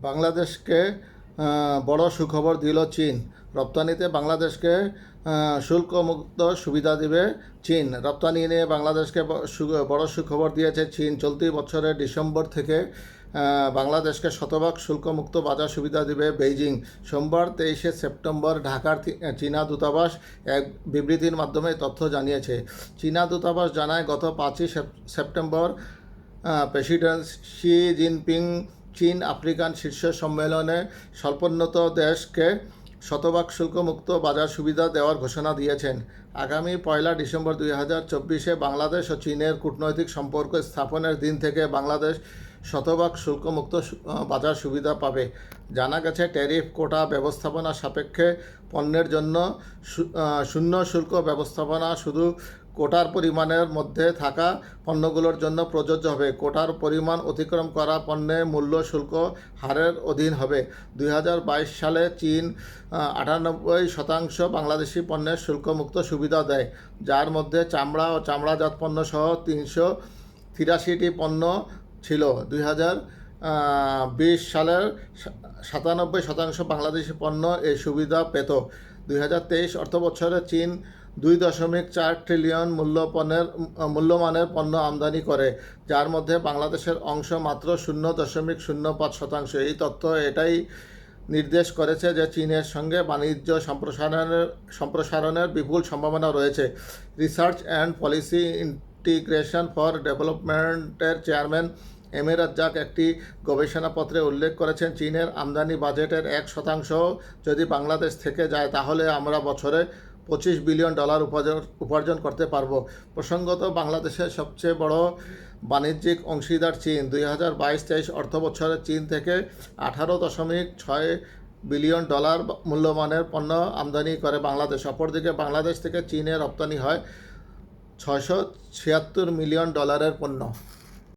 বাংলাদেশকে বড় সুখবর দিল চীন। রপ্তানিতে বাংলাদেশকে শুল্কমুক্ত সুবিধা দিবে চীন। রপ্তানি নিয়ে বাংলাদেশকে বড় সুখবর দিয়েছে চীন। চলতি বছরের ডিসেম্বর থেকে বাংলাদেশকে শতভাগ শুল্কমুক্ত বাজার সুবিধা দিবে বেইজিং। সোমবার তেইশে সেপ্টেম্বর ঢাকার চীনা দূতাবাস এক বিবৃতির মাধ্যমে তথ্য জানিয়েছে। চীনা দূতাবাস জানায়, গত পাঁচই Sep- September president Xi Jinping চীন আফ্রিকান শীর্ষ সম্মেলনে স্বল্পোন্নত দেশকে শতভাগ শুল্কমুক্ত বাজার সুবিধা দেওয়ার ঘোষণা দিয়েছেন। আগামী পয়লা ডিসেম্বর দুই হাজার চব্বিশে বাংলাদেশ ও চীনের কূটনৈতিক সম্পর্ক স্থাপনের দিন থেকে বাংলাদেশ শতভাগ শুল্কমুক্ত বাজার সুবিধা পাবে। জানা গেছে, ট্যারিফ কোটা ব্যবস্থাপনা সাপেক্ষে পণ্যের জন্য শূন্য শুল্ক ব্যবস্থাপনা শুধু কোটার পরিমাণের মধ্যে থাকা পণ্যগুলোর জন্য প্রযোজ্য হবে। কোটার পরিমাণ অতিক্রম করা পণ্যে মূল্য শুল্ক হারের অধীন হবে। দুই হাজার বাইশ সালে চীন আটানব্বই শতাংশ বাংলাদেশি পণ্যের শুল্কমুক্ত সুবিধা দেয়, যার মধ্যে চামড়া ও চামড়াজাত পণ্য সহ তিনশো তিরাশিটি পণ্য ছিল। দুই বিশ সালের সাতানব্বই শতাংশ বাংলাদেশি পণ্য এই সুবিধা পেত। দুই হাজার তেইশ অর্থ বছরে চীন দুই দশমিক চার ট্রিলিয়ন মূল্য পণ্যের মূল্যমানের পণ্য আমদানি করে, যার মধ্যে বাংলাদেশের অংশ মাত্র শূন্য দশমিক শূন্য পাঁচ শতাংশ। এই তথ্য এটাই নির্দেশ করেছে যে চীনের সঙ্গে বাণিজ্য সম্প্রসারণের সম্প্রসারণের বিপুল সম্ভাবনা রয়েছে। Research and policy integration for ডেভেলপমেন্টের চেয়ারম্যান এম এ রাজ্জাক একটি গবেষণাপত্রে উল্লেখ করেছেন, চীনের আমদানি বাজেটের এক শতাংশ যদি বাংলাদেশ থেকে যায়, তাহলে আমরা বছরে পঁচিশ বিলিয়ন ডলার উপার্জন উপার্জন করতে পারব। প্রসঙ্গত, বাংলাদেশের সবচেয়ে বড় বাণিজ্যিক অংশীদার চীন। দুই হাজার বাইশ তেইশ অর্থ বছরে চীন থেকে আঠারো দশমিক ছয় বিলিয়ন ডলার মূল্যমানের পণ্য আমদানি করে বাংলাদেশ। অপরদিকে, বাংলাদেশ থেকে চীনে রপ্তানি হয় ছয়শো ছিয়াত্তর মিলিয়ন ডলারের পণ্য।